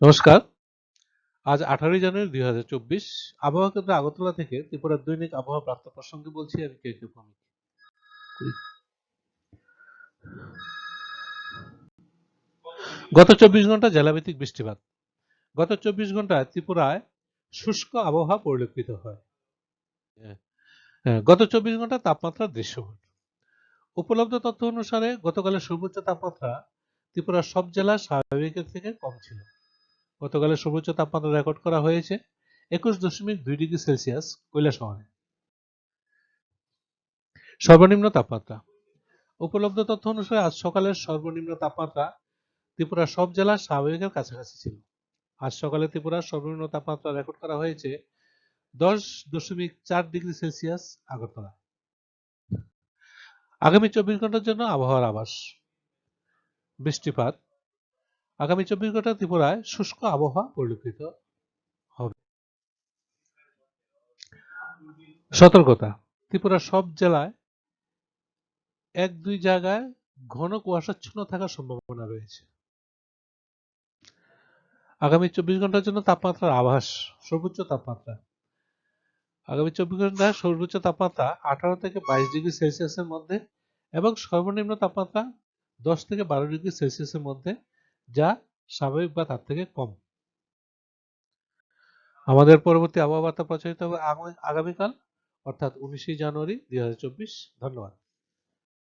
নমস্কার। আজ আঠারোই জানুয়ারি দুই হাজার চব্বিশ। আবহাওয়া কেন্দ্র আগরতলা থেকে ত্রিপুরার দৈনিক আবহাওয়া প্রাপ্ত প্রসঙ্গে বলছি, আমি কে কে ভৌমিক। গত চব্বিশ ঘণ্টা জেলাভিত্তিক বৃষ্টিপাত। গত চব্বিশ ঘন্টায় ত্রিপুরায় শুষ্ক আবহাওয়া পরিলক্ষিত হয়। গত চব্বিশ ঘণ্টা তাপমাত্রা দৃশ্যমান। উপলব্ধ তথ্য অনুসারে গতকালের সর্বোচ্চ তাপমাত্রা ত্রিপুরার সব জেলা স্বাভাবিকের থেকে কম ছিল। গতকালের সর্বোচ্চ তাপমাত্রা রেকর্ড করা হয়েছে একুশ দশমিক দুই ডিগ্রি সেলসিয়াস কৈলাসহরে। সর্বনিম্ন তাপমাত্রা। উপলব্ধ তথ্য অনুসারে আজ সকালের সর্বনিম্ন তাপমাত্রা ত্রিপুরার সব জেলা স্বাভাবিকের কাছাকাছি ছিল। আজ সকালে ত্রিপুরার সর্বনিম্ন তাপমাত্রা রেকর্ড করা হয়েছে দশ দশমিক চার ডিগ্রি সেলসিয়াস আগরতলা। আগামী চব্বিশ ঘণ্টার জন্য আবহাওয়ার আভাস। বৃষ্টিপাত আগামী চব্বিশ ঘণ্টা ত্রিপুরায় শুষ্ক আবহাওয়া পরিলক্ষিত হবে। সতর্কতা, ত্রিপুরার সব জেলায় এক দুই জায়গায় ঘন কুয়াশাচ্ছন্ন থাকার সম্ভাবনা রয়েছে। আগামী চব্বিশ ঘণ্টার জন্য তাপমাত্রার আভাস, সর্বোচ্চ তাপমাত্রা। আগামী চব্বিশ ঘন্টায় সর্বোচ্চ তাপমাত্রা আঠারো থেকে বাইশ ডিগ্রি সেলসিয়াসের মধ্যে এবং সর্বনিম্ন তাপমাত্রা দশ থেকে বারো ডিগ্রি সেলসিয়াসের মধ্যে যা স্বাভাবিক বা তার থেকে কম। আমাদের পরবর্তী আবহাওয়া বার্তা প্রচারিত হবে আগামী- আগামীকাল, অর্থাৎ উনিশে জানুয়ারি, দুই হাজার চব্বিশ। ধন্যবাদ।